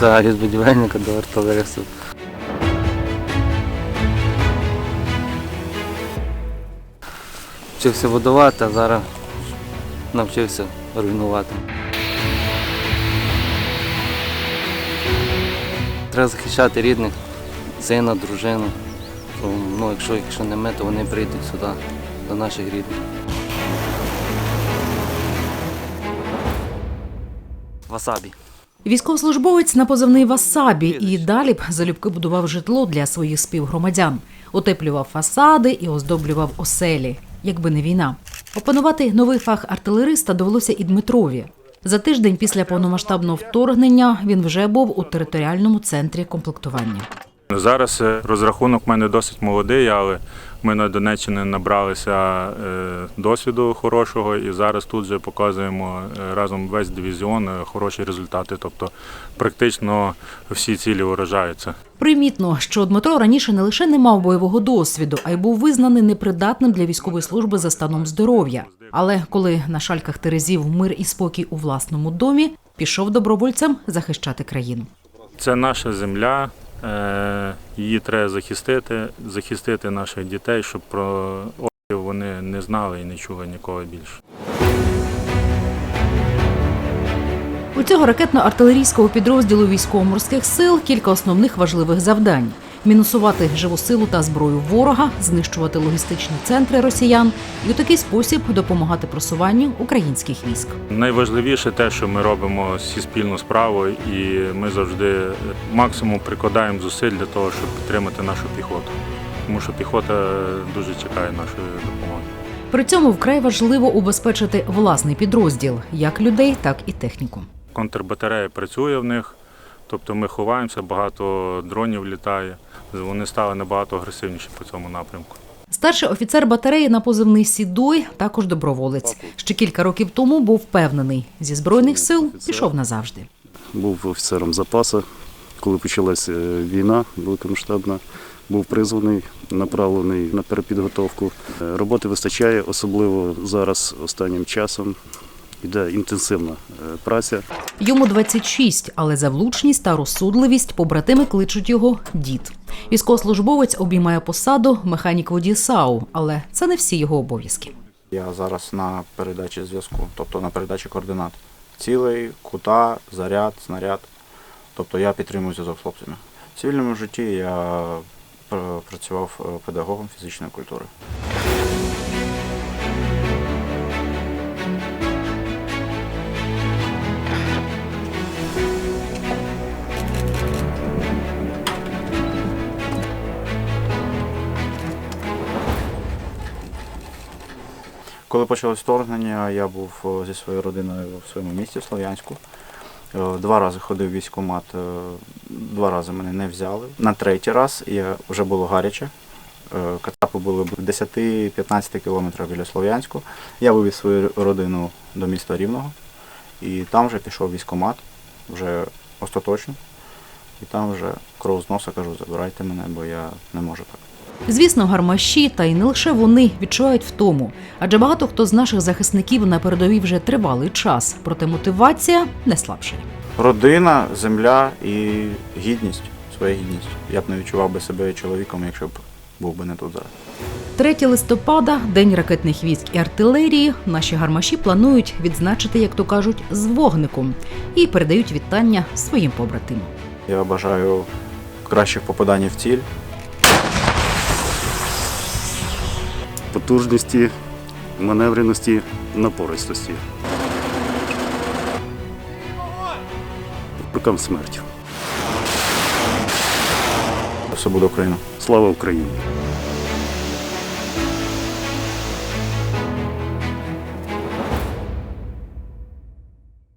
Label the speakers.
Speaker 1: Так, від будівельника до артилериста. Вчився будувати, а зараз навчився руйнувати. Треба захищати рідних, сина, дружину. Ну, якщо, якщо не ми, то вони прийдуть сюди, до наших рідних. Васабі.
Speaker 2: Військовослужбовець на позивний Васабі і далі б залюбки будував житло для своїх співгромадян, утеплював фасади і оздоблював оселі, якби не війна. Опанувати новий фах артилериста довелося і Дмитрові. За тиждень після повномасштабного вторгнення він вже був у територіальному центрі комплектування.
Speaker 3: Зараз е, розрахунок в мене досить молодий, але ми на Донеччині набралися е, досвіду хорошого і зараз тут вже показуємо е, разом весь дивізіон е, хороші результати. Тобто практично всі цілі вражаються.
Speaker 2: Примітно, що Дмитро раніше не лише не мав бойового досвіду, а й був визнаний непридатним для військової служби за станом здоров'я. Але коли на шальках Терезів мир і спокій у власному домі, пішов добровольцем захищати країну.
Speaker 3: Це наша земля. Її треба захистити, захистити наших дітей, щоб про орків вони не знали і не чули ніколи більше.
Speaker 2: У цього ракетно-артилерійського підрозділу військово-морських сил кілька основних важливих завдань: мінусувати живу силу та зброю ворога, знищувати логістичні центри росіян і у такий спосіб допомагати просуванню українських військ.
Speaker 3: Найважливіше те, що ми робимо всі спільну справу, і ми завжди максимум прикладаємо зусиль для того, щоб підтримати нашу піхоту. Тому що піхота дуже чекає нашої допомоги.
Speaker 2: При цьому вкрай важливо убезпечити власний підрозділ як людей, так і техніку.
Speaker 3: Контрбатарея працює в них, тобто ми ховаємося, багато дронів літає. Вони стали набагато агресивніші по цьому напрямку.
Speaker 2: Старший офіцер батареї на позивний Сідой також доброволець. Ще кілька років тому був впевнений, зі збройних сил пішов назавжди.
Speaker 4: був офіцером запасу. Коли почалася е, війна великомасштабна, був призваний, направлений на перепідготовку. Е, Роботи вистачає, особливо зараз останнім часом. Іде інтенсивна е, праця.
Speaker 2: Йому 26, але за влучність та розсудливість побратими кличуть його дід. Військовослужбовець обіймає посаду механік водій САУ, але це не всі його обов'язки.
Speaker 5: Я зараз на передачі зв'язку, тобто на передачі координат. Цілий, кута, заряд, снаряд. Тобто я підтримую зв'язок з хлопцями. В цивільному житті я працював е, педагогом фізичної культури. Коли почалось вторгнення, я був е, зі своєю родиною в своєму місті в Слов'янську. Е, Два рази ходив в військкомат, е, два рази мене не взяли. На третій раз я вже було гаряче. Кацапи були в 10-15 кілометрах біля Слов'янську. Я вивіз свою родину до міста Рівного і там вже пішов військкомат, вже остаточно. І там вже кров з носа кажу, забирайте мене, бо я не можу так.
Speaker 2: Звісно, гармаші, та й не лише вони відчувають втому, адже багато хто з наших захисників на передовій вже тривалий час, проте мотивація не слабшає.
Speaker 5: Родина, земля і гідність, своя гідність. Я б не відчував би себе чоловіком, якщо б був би не тут зараз.
Speaker 2: 3 листопада, день ракетних військ і артилерії. Наші гармаші планують відзначити, як то кажуть, з вогником і передають вітання своїм побратимам.
Speaker 5: Я бажаю кращих попадань в ціль.
Speaker 4: Потужності, маневреності, напористості. Рукам смерті.
Speaker 5: Все буде Україна.
Speaker 4: Слава Україні!